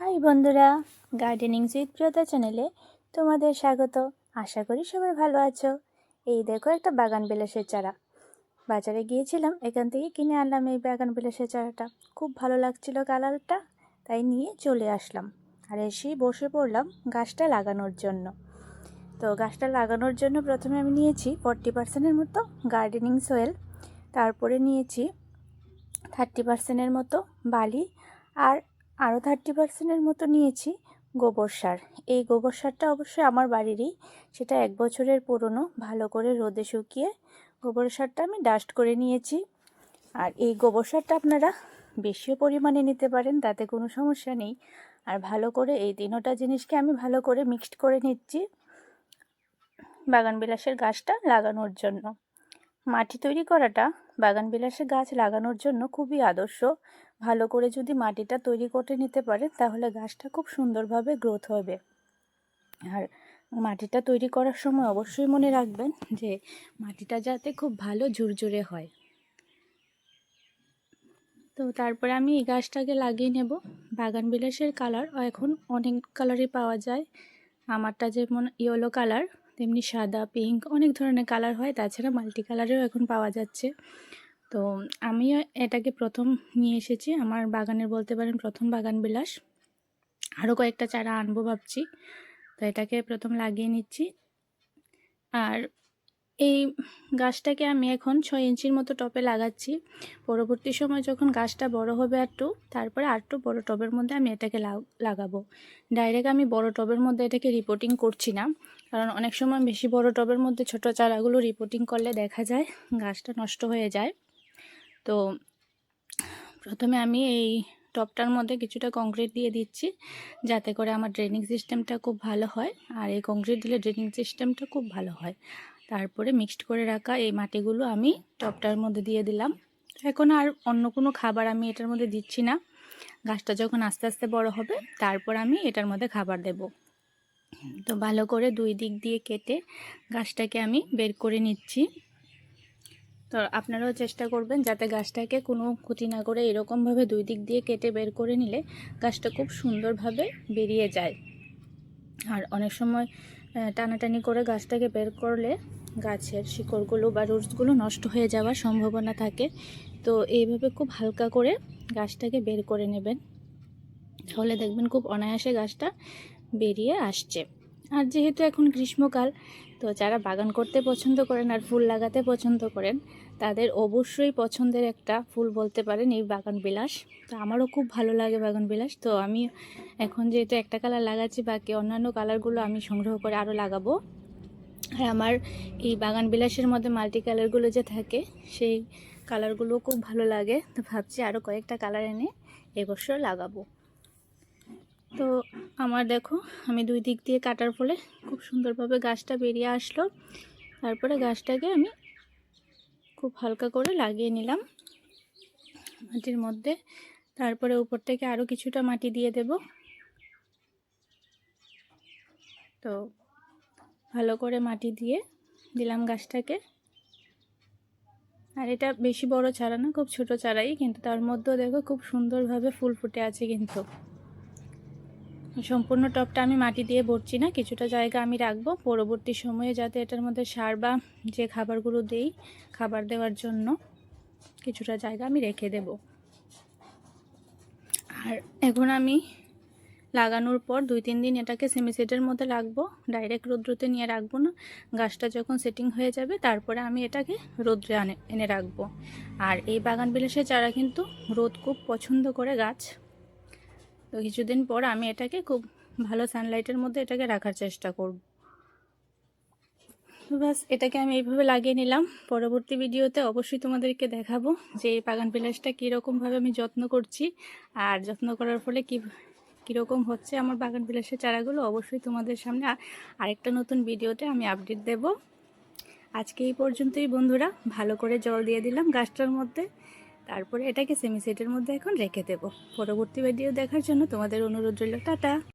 High বন্ধুরা gardening with প্রিয়তা চ্যানেলে তোমাদের স্বাগত। আশা করি সবাই ভালো আছো। এই দেখো একটা বাগান বিলাসের চারা। বাজারে গিয়েছিলাম, এখান থেকে কিনে আনলাম এই বাগান বিলাসের চারাটা। খুব ভালো লাগছিল কালারটা, তাই নিয়ে চলে আসলাম। আর এসেই বসে পড়লাম গাছটা লাগানোর জন্য। তো গাছটা লাগানোর জন্য প্রথমে আমি নিয়েছি ফর্টি পার্সেন্টের মতো গার্ডেনিং সয়েল তারপরে নিয়েছি থার্টি পার্সেন্টের মতো বালি, আর আরও থার্টি পার্সেন্টের মতো নিয়েছি গোবর সার। এই গোবর সারটা অবশ্যই আমার বাড়িরই। সেটা এক বছরের পুরনো, ভালো করে রোদে শুকিয়ে গোবর সারটা আমি ডাস্ট করে নিয়েছি। আর এই গোবর সারটা আপনারা বেশিও পরিমাণে নিতে পারেন, তাতে কোনো সমস্যা নেই। আর ভালো করে এই তিনোটা জিনিসকে আমি ভালো করে মিক্সড করে নিচ্ছি বাগান বিলাসের গাছটা লাগানোর জন্য। মাটি তৈরি করাটা বাগান বিলাসের গাছ লাগানোর জন্য খুবই আদর্শ। ভালো করে যদি মাটিটা তৈরি করে নিতে পারেন তাহলে গাছটা খুব সুন্দরভাবে গ্রোথ হবে। আর মাটিটা তৈরি করার সময় অবশ্যই মনে রাখবেন যে মাটিটা যাতে খুব ভালো ঝুরঝুরে হয়। তো তারপরে আমি এই গাছটাকে লাগিয়ে নেব। বাগান বিলাসের কালার এখন অনেক কালারই পাওয়া যায়। আমারটা যেমন ইয়েলো কালার, তেমনি সাদা, পিঙ্ক অনেক ধরনের কালার হয়। তাছাড়া মাল্টি কালারেও এখন পাওয়া যাচ্ছে। তো আমিও এটাকে প্রথম নিয়ে এসেছি। আমার বাগানের বলতে পারেন প্রথম বাগান বিলাস। আরও কয়েকটা চারা আনব ভাবছি। তো এটাকে প্রথম লাগিয়ে নিচ্ছি। আর এই গাছটাকে আমি এখন ছয় ইঞ্চির মতো টপে লাগাচ্ছি। পরবর্তী সময় যখন গাছটা বড় হবে একটু তারপরে আরটু বড় টবের মধ্যে আমি এটাকে লাগাবো। ডাইরেক্ট আমি বড় টবের মধ্যে এটাকে রিপোর্টিং করছি না। কারণ অনেক সময় বেশি বড় টবের মধ্যে ছোট চারাগুলো রিপোর্টিং করলে দেখা যায় গাছটা নষ্ট হয়ে যায়। তো প্রথমে আমি এই টপটার মধ্যে কিছুটা কংক্রিট দিয়ে দিচ্ছি, যাতে করে আমার ড্রেনিং সিস্টেমটা খুব ভালো হয়। আর এই কংক্রিট দিলে ড্রেনিং সিস্টেমটা খুব ভালো হয়। তারপরে মিক্সড করে রাখা এই মাটিগুলো আমি টপটার মধ্যে দিয়ে দিলাম। এখন আর অন্য কোনো খাবার আমি এটার মধ্যে দিচ্ছি না। গাছটা যখন আস্তে আস্তে বড় হবে, তারপর আমি এটার মধ্যে খাবার দেব। তো ভালো করে দুই দিক দিয়ে কেটে গাছটাকে আমি বের করে নিচ্ছি। তো আপনারাও চেষ্টা করবেন যাতে গাছটাকে কোনো ক্ষতি না করে এরকমভাবে দুই দিক দিয়ে কেটে বের করে নিলে গাছটা খুব সুন্দরভাবে বেরিয়ে যায়। আর অনেক সময় টানাটানি করে গাছটাকে বের করলে গাছের শিকড়গুলো বা রুটসগুলো নষ্ট হয়ে যাওয়ার সম্ভাবনা থাকে। তো এইভাবে খুব হালকা করে গাছটাকে বের করে নেবেন। তাহলে দেখবেন খুব অনায়াসে গাছটা বেরিয়ে আসছে। আর যেহেতু এখন গ্রীষ্মকাল, তো যারা বাগান করতে পছন্দ করেন আর ফুল লাগাতে পছন্দ করেন, তাদের অবশ্যই পছন্দের একটা ফুল বলতে পারেন এই বাগান বিলাস। তো আমারও খুব ভালো লাগে বাগান বিলাস। তো আমি এখন যেহেতু একটা কালার লাগাচ্ছি, বাকি অন্যান্য কালারগুলো আমি সংগ্রহ করে আরও লাগাবো। আর আমার এই বাগান বিলাসের মধ্যে মাল্টি কালারগুলো যে থাকে, সেই কালারগুলো খুব ভালো লাগে। তো ভাবছি আরও কয়েকটা কালার এনে এবছর লাগাবো। তো আমার দেখো, আমি দুই দিক দিয়ে কাটার ফলে খুব সুন্দরভাবে গাছটা বেরিয়ে আসলো। তারপরে গাছটাকে আমি খুব হালকা করে লাগিয়ে নিলাম মাটির মধ্যে। তারপরে উপর থেকে আরও কিছুটা মাটি দিয়ে দেব। তো ভালো করে মাটি দিয়ে দিলাম গাছটাকে। আর এটা বেশি বড় চারা না, খুব ছোট চারাই, কিন্তু তার মধ্যেও দেখো খুব সুন্দরভাবে ফুল ফুটে আছে কিন্তু। সম্পূর্ণ টপটা আমি মাটি দিয়ে ভরছি না, কিছুটা জায়গা আমি রাখব। পরবর্তী সময়ে যাতে এটার মধ্যে সার বা যে খাবারগুলো দেই, খাবার দেওয়ার জন্য কিছুটা জায়গা আমি রেখে দেব। আর এখন আমি লাগানোর পর দুই তিন দিন এটাকে সেমিসেটের মধ্যে রাখব, ডাইরেক্ট রৌদ্রতে নিয়ে রাখব না। গাছটা যখন সেটিং হয়ে যাবে, তারপরে আমি এটাকে রোদ্রে আনে, এনে রাখব। আর এই বাগান বিলাসের চারা কিন্তু রোদ খুব পছন্দ করে গাছ। তো কিছুদিন পর আমি এটাকে খুব ভালো সানলাইটের মধ্যে এটাকে রাখার চেষ্টা করব। বাস এটাকে আমি এইভাবে লাগিয়ে নিলাম। পরবর্তী ভিডিওতে অবশ্যই তোমাদেরকে দেখাবো যে এই বাগান বিলাসটা কীরকমভাবে আমি যত্ন করছি আর যত্ন করার ফলে কী, কীরকম হচ্ছে আমার বাগান বিলাসের চারাগুলো অবশ্যই তোমাদের সামনে আরেকটা নতুন ভিডিওতে আমি আপডেট দেব। আজকে এই পর্যন্তই বন্ধুরা, ভালো করে জল দিয়ে দিলাম গাছটার মধ্যে। তারপরে এটাকে সেমি সেটের মধ্যে এখন রেখে দেবো। পরবর্তী ভিডিও দেখার জন্য তোমাদের অনুরোধ রইল, টাটা!